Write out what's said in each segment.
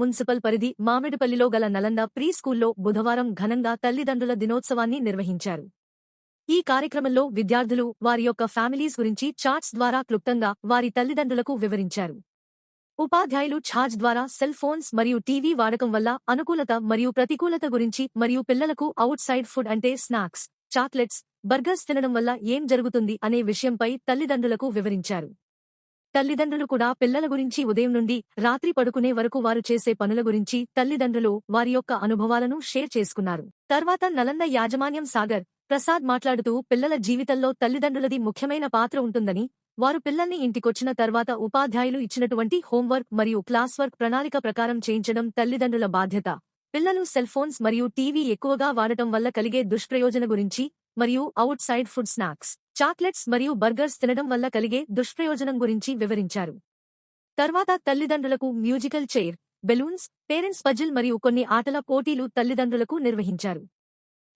Municipal పరిధి మామిడిపల్లిలో గల Nalanda pre స్కూల్లో బుధవారం ఘనంగా తల్లిదండ్రుల దినోత్సవాన్ని నిర్వహించారు. ఈ కార్యక్రమంలో విద్యార్థులు వారి యొక్క ఫ్యామిలీస్ గురించి చార్ట్స్ ద్వారా క్లుప్తంగా వారి తల్లిదండ్రులకు వివరించారు. ఉపాధ్యాయులు ఛార్జ్ ద్వారా సెల్ ఫోన్స్ మరియు టీవీ వాడకం వల్ల అనుకూలత మరియు ప్రతికూలత గురించి మరియు పిల్లలకు అవుట్ సైడ్ ఫుడ్ అంటే స్నాక్స్ చాక్లెట్స్ బర్గర్స్ తినడం వల్ల ఏం జరుగుతుంది అనే విషయంపై తల్లిదండ్రులకు వివరించారు. తల్లిదండ్రులు కూడా పిల్లల గురించి ఉదయం నుండి రాత్రి పడుకునే వరకు వారు చేసే పనుల గురించి తల్లిదండ్రులు వారి యొక్క అనుభవాలను షేర్ చేసుకున్నారు. తర్వాత నలంద యాజమాన్యం సాగర్ ప్రసాద్ మాట్లాడుతూ పిల్లల జీవితంలో తల్లిదండ్రులది ముఖ్యమైన పాత్ర ఉంటుందని వారు పిల్లల్ని ఇంటికొచ్చిన తర్వాత ఉపాధ్యాయులు ఇచ్చినటువంటి హోంవర్క్ మరియు క్లాస్ వర్క్ ప్రణాళిక ప్రకారం చేయించడం తల్లిదండ్రుల బాధ్యత. పిల్లలు సెల్ ఫోన్స్ మరియు టీవీ ఎక్కువగా వాడటం వల్ల కలిగే దుష్ప్రయోజన గురించి మరియు outside food snacks. Chocolates మరియు బర్గర్స్ తినడం వల్ల కలిగే దుష్ప్రయోజనం గురించి వివరించారు. తర్వాత తల్లిదండ్రులకు musical chair balloons parents puzzle మరియు కొన్ని ఆటల పోటీలు తల్లిదండ్రులకు నిర్వహించారు.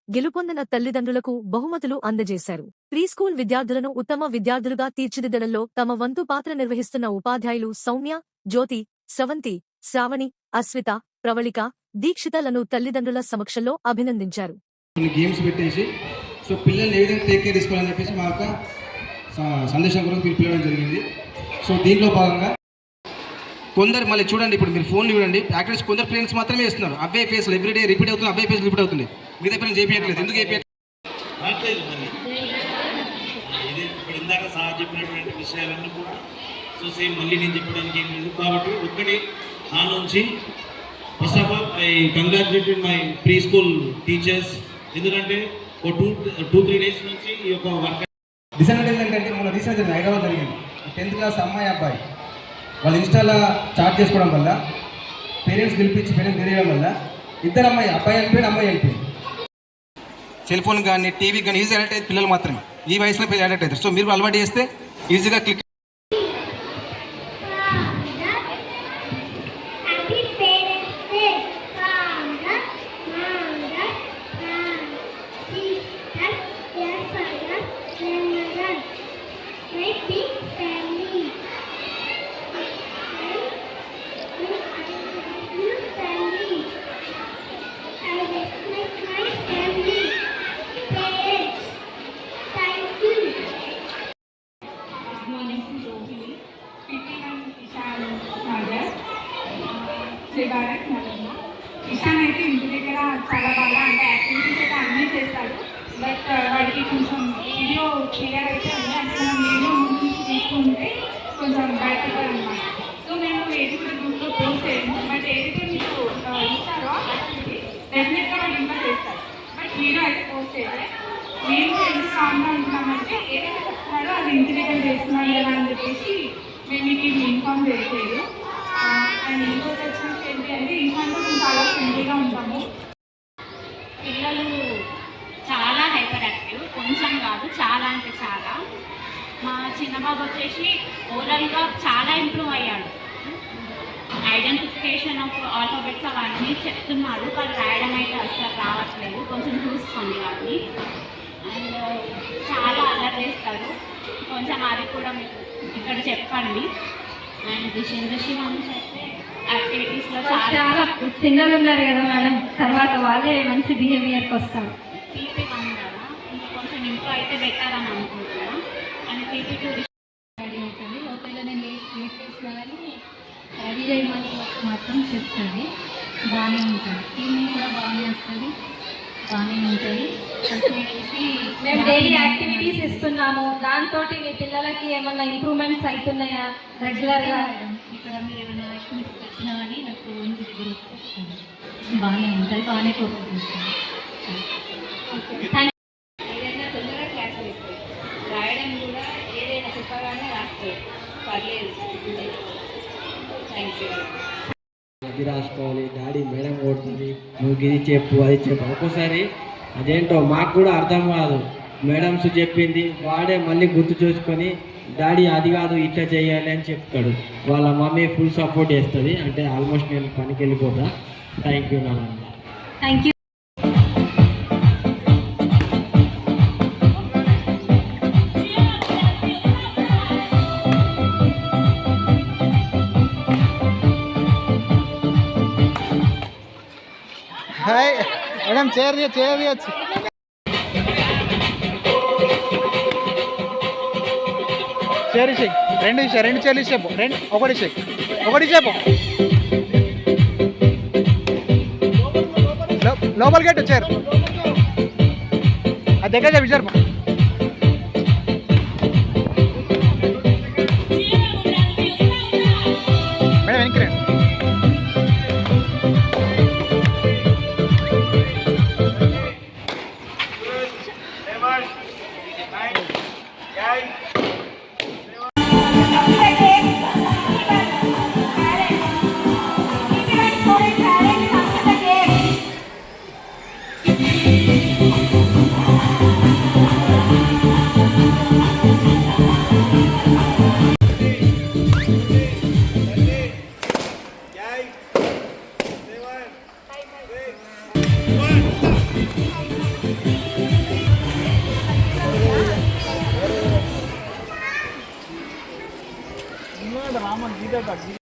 గెలుపొందిన తల్లిదండ్రులకు బహుమతులు అందజేశారు. ప్రీస్కూల్ విద్యార్థులను ఉత్తమ విద్యార్థులుగా తీర్చిదిద్దడంలో తమ వంతు పాత్ర నిర్వహిస్తున్న ఉపాధ్యాయులు సౌమ్య జ్యోతి సవంతి శ్రావణి అస్విత ప్రవళిక దీక్షితలను తల్లిదండ్రుల సమక్షంలో అభినందించారు. గేమ్స్ పెట్టేసి సో పిల్లల్ని ఏ విధంగా టేక్ కేర్ తీసుకోవాలని చెప్పేసి మా యొక్క స- సందేశం గురించి మీరు పిలవడం జరిగింది. సో దీంట్లో భాగంగా కొందరు మళ్ళీ చూడండి ఇప్పుడు మీరు ఫోన్ చూడండి. యాక్టర్స్ కొందరు పేరెంట్స్ మాత్రమే ఇస్తున్నారు అబ్బాయి ఫేస్లు ఎవ్రీడే రిపీట్ అవుతుంది అబ్బాయి ఫేస్ రిపీట్ అవుతుంది మిగతా పేరెంట్స్ చేపించట్లేదు ఎందుకు చేపించట్లేదు ఇది ఇప్పుడు ఇందాక సార్ చెప్పినటువంటి విషయాలన్నీ కూడా సో సేమ్ మళ్ళీ నేను చెప్పడానికి ఏం లేదు. కాబట్టి ఒక్కటి నా నుంచి first of all I congratulated my preschool teachers ఎందుకంటే ఒక టూ టూ త్రీ డేస్ నుంచి ఈ యొక్క వర్క్ డిసడ్వాంటేజ్ ఏంటంటే మన రీసెంట్ జరిగింది హైదరాబాద్ జరిగింది. టెన్త్ క్లాస్ అమ్మాయి అబ్బాయి. వాళ్ళు ఇన్స్టాలో చాట్ చేసుకోవడం వల్ల పేరెంట్స్ పిలిపించి పేరెంట్స్ తెలియడం వల్ల ఇద్దరు అమ్మాయి అబ్బాయి వెళ్ళిపోయింది అమ్మాయి వెళ్ళిపోయింది సెల్ ఫోన్ కానీ టీవీ కానీ ఈజీ అలర్ట్ అయితే పిల్లలు మాత్రమే. ఈ వయసులో పిల్లలు అలర్ట్ అవుతారు. సో మీరు అలవాటు చేస్తే ఈజీగా క్లిక్ నలన్న ఇషాన్ అయితే ఇంటి దగ్గర చాలా బాగా అంటే యాక్టివిటీస్ అయితే అన్నీ చేస్తాడు బట్ వాడికి కొంచెం వీడియో క్లియర్ అయితే ఉంది అంటే మనం వీడియో ముందు నుంచి తీసుకుంటే కొంచెం బయటపడదు హీరో అయితే పోస్ట్ అయితే మేము ఎంత స్ట్రాంగ్గా ఉంటామంటే ఏదైతే చెప్తున్నారో అది ఇంటి దగ్గర చేస్తున్నాడు కదా అని చెప్పేసి మేము మీకు ఇది ఇన్ఫార్మ్ చేయట్లేదు. అండ్ ఇంకోటి వచ్చినట్టు ఏంటి అంటే ఇన్ఫార్మ్లో మేము చాలా ఫ్రెండ్లీగా ఉంటాము. పిల్లలు చాలా హైపర్ యాక్టివ్ కొంచెం కాదు చాలా అంటే చాలా. మా చిన్న బాబు వచ్చేసి ఓవరాల్గా చాలా ఇంప్రూవ్ అయ్యాడు. ఐడెంటిఫికేషన్ ఆఫ్ ఆల్ఫాబెట్స్ అవన్నీ చెప్తున్నాడు కానీ రాయడం అయితే అస్సలు రావట్లేదు. కొంచెం చూసుకోండి వాటిని. అండ్ చాలా అలర్ చేస్తాడు కొంచెం అది కూడా మీకు ఇక్కడ చెప్పండి. అండ్ దిశ దిశ నుంచి అయితే యాక్టివిటీస్లో చాలా పిల్లలు ఉన్నారు కదా మేడం. తర్వాత వాళ్ళే మంచి బిహేవియర్కి వస్తారు. పీపీ వన్ కదా. ఇంకా కొంచెం ఇంప్రూవ్ అయితే బెటర్ అని అనుకుంటున్నాను అండ్ పీపీ టూ చేయమని మాత్రం చెప్తుంది బాగానే ఉంటుంది ఈవినింగ్ కూడా బాగానే వస్తుంది బాగానే ఉంటుంది మేము డైలీ యాక్టివిటీస్ ఇస్తున్నాము దాంతో మీ పిల్లలకి ఏమన్నా ఇంప్రూవ్మెంట్స్ అవుతున్నాయా రెగ్యులర్గా ఇక్కడ మీరు ఏమైనా యాక్టివిటీస్ వచ్చినా కానీ నాకు బాగానే ఉంటుంది బాగానే థ్యాంక్ ఏదైనా తొందరగా క్లాస్ రాయడం కూడా ఏదైనా చెప్పగానే రాస్తాయి పర్లేదు. అది రాసుకోవాలి డాడీ మేడం కొడుతుంది. నువ్వు ఇది చెప్పు అది చెప్పు. ఒక్కోసారి అదేంటో మాకు కూడా అర్థం కాదు. మేడమ్స్ చెప్పింది వాడే మళ్ళీ గుర్తు చూసుకొని డాడీ అది కాదు ఇట్లా చేయాలి అని చెప్తాడు. వాళ్ళ మమ్మీ ఫుల్ సపోర్ట్ చేస్తుంది. అంటే ఆల్మోస్ట్ నేను పనికి వెళ్ళిపోతా. థ్యాంక్ యూ నాన్న thank you madam chair chair చేరి చైర్ రెండు ఇచ్చే రెండు చైర్లు ఇచ్చేపు రెండు ఒకటి ఇచ్చే ఒకటి ఇచ్చేపు లోపలికి చేరు. అది దగ్గర చెప్పి 남은 200원, 200원.